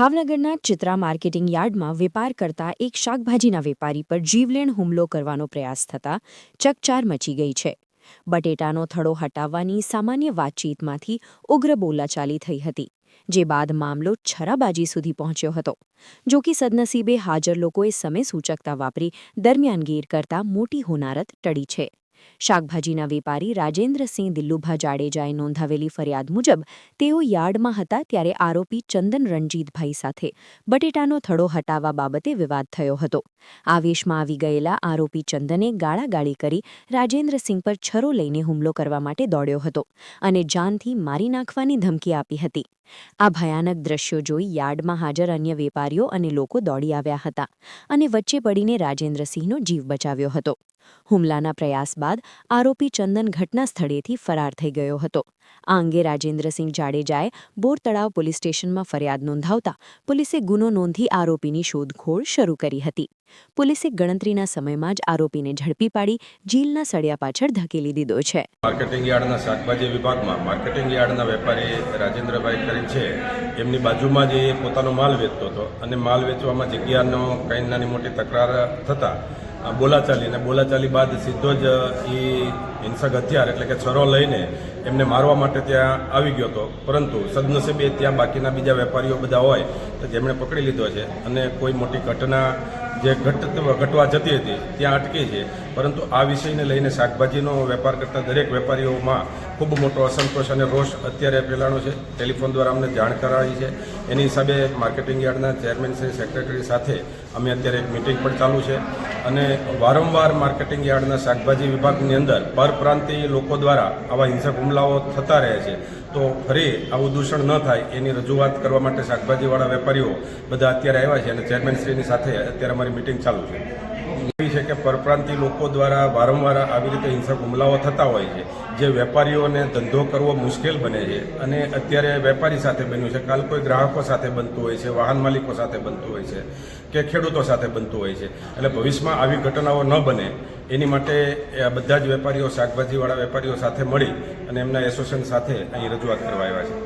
ભાવનગરના ચિત્રા માર્કેટિંગ યાર્ડમાં વેપાર કરતા એક શાકભાજીના વેપારી પર જીવલેણ હુમલો કરવાનો પ્રયાસ થતાં ચકચાર મચી ગઈ છે. બટેટાનો થડો હટાવવાની સામાન્ય વાતચીતમાંથી ઉગ્ર બોલાચાલી થઈ હતી, જે બાદ મામલો છરાબાજી સુધી પહોંચ્યો હતો. જો કે સદનસીબે હાજર લોકોએ સમય સૂચકતા વાપરી દરમિયાનગીર કરતા મોટી હોનારત ટળી છે. શાકભાજીના વેપારી રાજેન્દ્રસિંહ દિલ્લુભા જાડેજાએ નોંધાવેલી ફરિયાદ મુજબ, તેઓ યાર્ડમાં હતા ત્યારે આરોપી ચંદન રણજીતભાઈ સાથે બટેટાનો થડો હટાવવા બાબતે વિવાદ થયો હતો. આવેશમાં આવી ગયેલા આરોપી ચંદને ગાળાગાળી કરી રાજેન્દ્રસિંહ પર છરો લઈને હુમલો કરવા માટે દોડ્યો હતો અને જાનથી મારી નાખવાની ધમકી આપી હતી. આ ભયાનક દ્રશ્યો જોઈ યાર્ડમાં હાજર અન્ય વેપારીઓ અને લોકો દોડી આવ્યા હતા અને વચ્ચે પડીને રાજેન્દ્રસિંહનો જીવ બચાવ્યો હતો. હુમલાના પ્રયાસ બાદ આરોપી ચંદન ઘટના સ્થળેથી ફરાર થઈ ગયો હતો. આ અંગે રાજેન્દ્રસિંહ જાડેજાએ બોર તળાવ પોલીસ સ્ટેશનમાં ફરિયાદ નોંધાવતા પોલીસે ગુનો નોંધી આરોપીની શોધખોળ શરૂ કરી હતી. પોલીસે ગણતરીના સમયમાં જ આરોપીને ઝડપી પાડી જેલના સળિયા પાછળ ધકેલી દીધો છે. માર્કેટિંગ યાર્ડના શાકભાજી વિભાગમાં માર્કેટિંગ યાર્ડના વેપારી રાજેન્દ્રભાઈ કરી છે. એમની બાજુમાં જ એ પોતાનો માલ વેચતો હતો અને માલ વેચવામાં જગ્યાનો કંઈ નાની મોટી તકરાર થતાં બોલાચાલી અને બોલાચાલી બાદ સીધો જ એ હિંસક હથિયાર એટલે કે છરો લઈને એમને મારવા માટે ત્યાં આવી ગયો હતો. પરંતુ સદનસીબે ત્યાં બાકીના બીજા વેપારીઓ બધા હોય તો જેમણે પકડી લીધો છે અને કોઈ મોટી ઘટના જે ઘટ ઘટવા જતી હતી, ત્યાં અટકી છે. પરંતુ આ વિષયને લઈને શાકભાજીનો વેપાર કરતા દરેક વેપારીઓમાં ખૂબ મોટો અસંતોષ અને રોષ અત્યારે ફેલાણો છે. ટેલિફોન દ્વારા અમને જાણ કરાવી છે. એની હિસાબે માર્કેટિંગ યાર્ડના ચેરમેન શ્રી સેક્રેટરી સાથે અમે અત્યારે એક મિટિંગ પણ ચાલુ છે. અને વારંવાર માર્કેટિંગ યાર્ડના શાકભાજી વિભાગની અંદર પરપ્રાંતીય લોકો દ્વારા આવા હિંસક હુમલાઓ થતા રહે છે. તો ફરી આવું દૂષણ ન થાય એની રજૂઆત કરવા માટે શાકભાજીવાળા વેપારીઓ બધા અત્યારે આવ્યા છે અને ચેરમેનશ્રીની સાથે અત્યારે અમારી મિટિંગ ચાલુ છે. એવી છે કે પરપ્રાંતિ લોકો દ્વારા વારંવાર આવી રીતે હિંસક હુમલાઓ થતા હોય છે, જે વેપારીઓને ધંધો કરવો મુશ્કેલ બને છે. અને અત્યારે વેપારી સાથે બન્યું છે, કાલ કોઈ ગ્રાહકો સાથે બનતું હોય છે, વાહન માલિકો સાથે બનતું હોય છે, કે ખેડૂતો સાથે બનતું હોય છે. એટલે ભવિષ્યમાં આવી ઘટનાઓ ન બને, એની માટે બધા જ વેપારીઓ, શાકભાજીવાળા વેપારીઓ સાથે મળી અને એમના એસોસિએશન સાથે અહીં રજૂઆત કરવા આવ્યા છે.